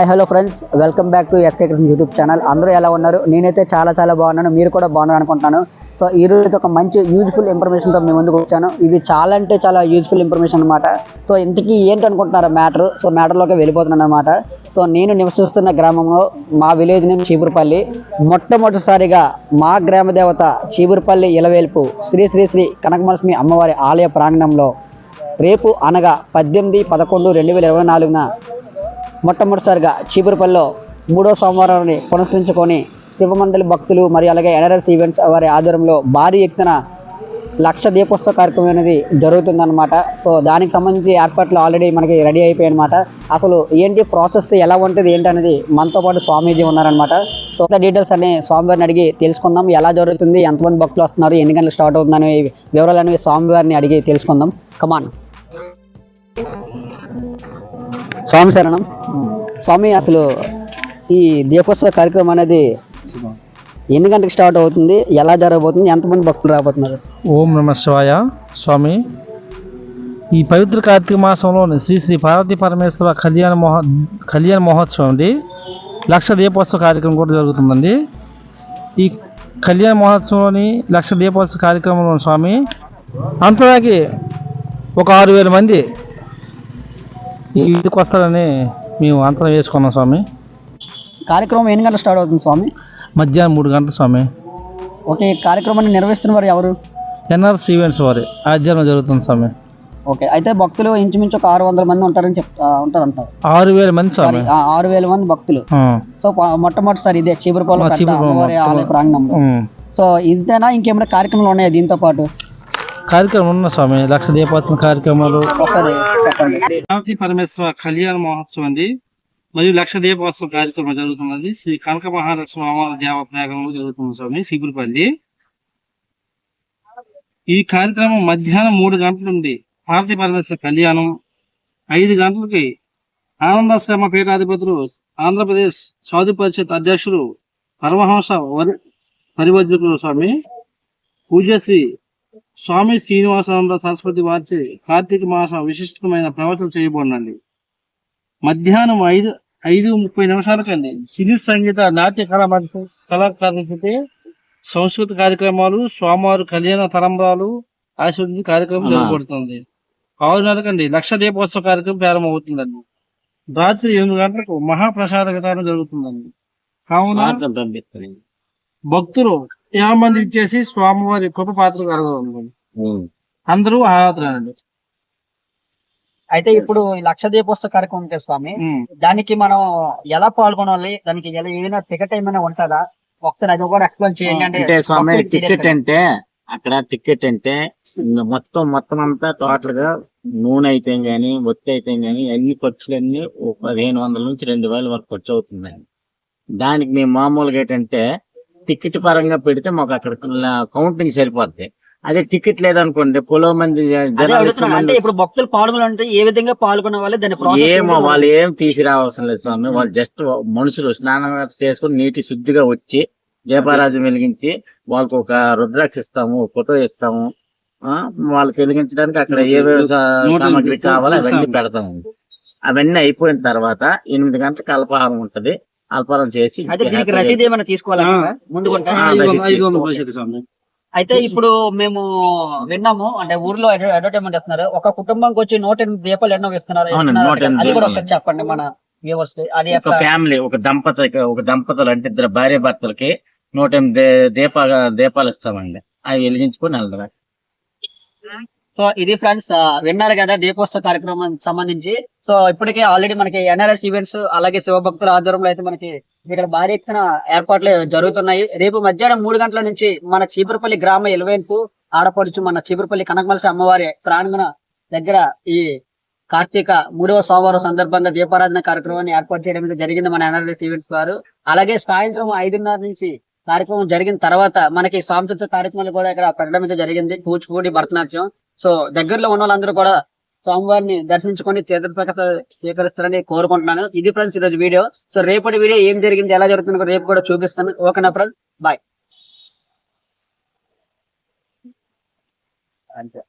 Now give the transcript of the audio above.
Hi hello friends. Welcome back to S K Krishna YouTube channel. అందరూ ఎలా ఉన్నారు? నేనైతే చాలా చాలా బాగున్నాను. మీరు కూడా బాగున్నారు అనుకుంటున్నాను. సో ఈరోజు అయితే ఒక మంచి యూజ్ఫుల్ ఇన్ఫర్మేషన్తో మీ ముందుకు వచ్చాను. ఇది చాలా అంటే చాలా యూజ్ఫుల్ ఇన్ఫర్మేషన్ అనమాట సో ఇంతకీ ఏంటనుకుంటున్నారు మ్యాటర్? సో మ్యాటర్లోకి వెళ్ళిపోతున్నాను అనమాట సో నేను నివసిస్తున్న గ్రామంలో మా విలేజ్ నేమ్ చీపురుపల్లి. మొట్టమొదటిసారిగా మా గ్రామ దేవత చీపురుపల్లి ఇలవేల్పు శ్రీ శ్రీ శ్రీ కనకమలస్మి అమ్మవారి ఆలయ ప్రాంగణంలో రేపు అనగా పద్దెనిమిది పదకొండు రెండు వేల ఇరవై నాలుగున మొట్టమొదటిసారిగా చీపురుపల్లిలో మూడో సోమవారాన్ని పునస్కరించుకొని శివమండలి భక్తులు మరియు అలాగే ఎన్ఆర్ఎస్ ఈవెంట్స్ వారి ఆధ్వర్యంలో భారీ ఎత్తున లక్ష దీపోత్సవ కార్యక్రమం అనేది జరుగుతుందన్నమాట. సో దానికి సంబంధించి ఏర్పాట్లు ఆల్రెడీ మనకి రెడీ అయిపోయాయి అనమాట అసలు ఏంటి ప్రాసెస్ ఎలా ఉంటుంది ఏంటి అనేది మనతో పాటు స్వామీజీ ఉన్నారనమాట సో డీటెయిల్స్ అన్ని స్వామివారిని అడిగి తెలుసుకుందాం ఎలా జరుగుతుంది ఎంతమంది భక్తులు వస్తున్నారు ఎన్ని గంటలు స్టార్ట్ అవుతుందనే వివరాలు అనేవి స్వామివారిని అడిగి తెలుసుకుందాం. కమాన్ స్వామి శరణం. స్వామి అసలు ఈ దీపోత్సవ కార్యక్రమం అనేది ఎన్ని గంటలకు స్టార్ట్ అవుతుంది? ఎలా జరగబోతుంది? ఎంతమంది భక్తులు రాబోతున్నారు? ఓం నమ శివాయ. స్వామి ఈ పవిత్ర కార్తీక మాసంలోని శ్రీ శ్రీ పార్వతీ పరమేశ్వర కళ్యాణ మహో కళ్యాణ మహోత్సవం అండి. లక్ష దీపోత్సవ కార్యక్రమం కూడా జరుగుతుందండి. ఈ కళ్యాణ మహోత్సవంలోని లక్ష దీపోత్సవ కార్యక్రమంలో స్వామి అంతలాగే ఒక ఆరు వేల మంది ఈ ఇంటికి వస్తారని మేము అంతరం వేసుకున్నాం స్వామి. కార్యక్రమం ఎన్ని గంటలకు స్టార్ట్ అవుతుంది స్వామి? మధ్యాహ్నం మూడు గంటల స్వామి. ఓకే ఈ కార్యక్రమాన్ని నిర్వహిస్తున్న వారు ఎవరు? ఎన్ఆర్ఎస్ ఈవెంట్స్ వారి ఆధ్వర్యంలో జరుగుతుంది స్వామి. ఓకే అయితే భక్తులు ఇంచుమించు ఒక ఆరు వందల మంది ఉంటారని చెప్ ఆ, ఉంటారంటారు. ఆరు వేల మంది స్వామి. ఆ, ఆరు వేల మంది భక్తులు. సో ప- మొట్టమొదటిసారి ఇదే చీపురుపాలెం కట్ట అమ్మవారి ఆలయ. ప్రాంగణంలో. ఉమ్. సో ఇదేనా ఇంకేమైనా కార్యక్రమాలు ఉన్నాయా దీంతో పాటు? కార్యక్రమం ఉన్న స్వామి. లక్ష దీపోత్సవ కార్యక్రమాలు. పరమేశ్వర కళ్యాణ మహోత్సవం అండి. మరియు లక్ష దీపోత్సవ కార్యక్రమం జరుగుతున్నది. శ్రీ కనక మహాలక్ష్మి అమ్మవారి దేవప్రయాగంలో జరుగుతుంది స్వామి సిగురుపల్లి ఈ కార్యక్రమం మధ్యాహ్నం మూడు గంటల నుండి పార్వతీ పరమేశ్వర కళ్యాణం ఐదు గంటలకి ఆనందాశ్రమ పీఠాధిపతులు ఆంధ్రప్రదేశ్ సాధు పరిషత్ అధ్యక్షుడు పరమహంస వరి పరివజ్రకులు స్వామి. పూజ్యశ్రీ స్వామి శ్రీనివాసానంద సరస్వతి వారి కార్తీక మాస విశిష్టమైన ప్రవచనం చేయబడినండి మధ్యాహ్నం ఐదు ఐదు ముప్పై నిమిషాలకండి. సినీ సంగీత నాట్య కళా కళాకారులకి సంస్కృత కార్యక్రమాలు సోమవారం కళ్యాణ తరంబాలు ఆశీర్వదించి కార్యక్రమం జరగబడుతుంది. ఆరున్నరకండి లక్ష దీపోత్సవ కార్యక్రమం ప్రారంభమవుతుందండి. రాత్రి ఎనిమిది గంటలకు మహాప్రసాద విధానం జరుగుతుందండి. కావున భక్తులు యాభై మంది ఇచ్చేసి స్వామివారి కృప పాత్ర కలగదు అందరూ ఆరాధనండి అయితే ఇప్పుడు ఈ లక్ష దీపోత్సవ కార్యక్రమం ఉంది స్వామి దానికి మనం ఎలా పాల్గొనాలి? దానికి ఎలా ఏమైనా టికెట్ ఏమైనా ఉంటుందా? ఒకసారి అది కూడా ఎక్స్ప్లెయిన్ చేయండి. అంటే స్వామి టికెట్. అంటే అక్కడ టికెట్ అంటే మొత్తం మొత్తం అంతా టోటల్గా నూనె అయితే గానీ ఒత్తి అయితే గానీ అన్ని ఖర్చులన్నీ పదిహేను వందల నుంచి రెండు వేల వరకు ఖర్చు అవుతుందండి దానికి మేము మామూలుగా ఏంటంటే టికెట్ పరంగా పెడితే మాకు అక్కడ కౌంటింగ్ సరిపోద్ది. అదే టికెట్ లేదనుకోండి పొలం మంది అంటే ఇప్పుడు భక్తులు పాల్గొనాలంటే ఏ విధంగా పాల్గొనే వాళ్ళు దాని ఏమో వాళ్ళు ఏం తీసుకురావాల్సిన లేదు స్వామి. వాళ్ళు జస్ట్ మనుషులు స్నానం చేసుకుని నీటి శుద్ధిగా వచ్చి దీపారాజు వెలిగించి వాళ్ళకి ఒక రుద్రాక్ష ఇస్తాము ఫోటో ఇస్తాము ఆ, వాళ్ళకి వెలిగించడానికి అక్కడ ఏవేవి నూట సామాగ్రి కావాలో అవన్నీ. పెడతాము. అవన్నీ అయిపోయిన తర్వాత ఎనిమిది గంటలకు అల్పాహారం ఉంటది. అల్పాహారం చేసి అయితే దీనికి రసీదు ఏమైనా తీసుకోవాలా అయితే ఇప్పుడు మేము విన్నాము అంటే ఊర్లో అడ్వ- అడ్వర్టైజ్మెంట్ ఇస్తున్నారు ఒక కుటుంబంకి వచ్చి నూట ఎనిమిది దీపాలు ఎన్నో ఇస్తున్నారు అది కూడా చెప్పండి మన వ్యూవర్స్ అది ఒక ఫ్యామిలీ ఒక దంపతులకి ఒక దంపతులు అంటే ఇద్దరు భార్య భర్తలకి నూట ఎనిమిది దీప దీపాలు ఇస్తామండి. అవి వెలిగించుకొని వెళ్దాం సో ఇది ఫ్రెండ్స్ విన్నారు కదా దీపోత్సవ కార్యక్రమం సంబంధించి. సో ఇప్పటికే ఆల్రెడీ మనకి ఎన్ఆర్ఎస్ ఈవెంట్స్ అలాగే శివభక్తుల ఆధ్వర్యంలో అయితే మనకి ఇక్కడ భారీ ఎత్తున ఏర్పాట్లు జరుగుతున్నాయి. రేపు మధ్యాహ్నం మూడు గంటల నుంచి మన చీపురుపల్లి గ్రామ ఎలవేన్పు ఆడపడుచు మన చీపురపల్లి కనకమలసి అమ్మవారి ప్రాంగణ దగ్గర ఈ కార్తీక మూడవ సోమవారం సందర్భంగా దీపారాధన కార్యక్రమాన్ని ఏర్పాటు చేయడం జరిగింది మన ఎన్ఆర్ఎస్ ఈవెంట్స్ వారు. అలాగే సాయంత్రం ఐదున్నర నుంచి కార్యక్రమం జరిగిన తర్వాత మనకి సాంస్కృతిక కార్యక్రమాలు కూడా ఇక్కడ పెట్టడం అయితే జరిగింది. కూచిపూడి భరతనాట్యం సో దగ్గరలో ఉన్న వాళ్ళందరూ కూడా స్వామివారిని దర్శించుకొని తీర్థ స్వీకరిస్తారని కోరుకుంటున్నాను. ఇది ఫ్రెండ్స్ ఈరోజు వీడియో. సో రేపటి వీడియో ఏం జరిగింది ఎలా జరుగుతుందో రేపు కూడా చూపిస్తాను. ఓకేనా ఫ్రెండ్స్? బాయ్ అంతే.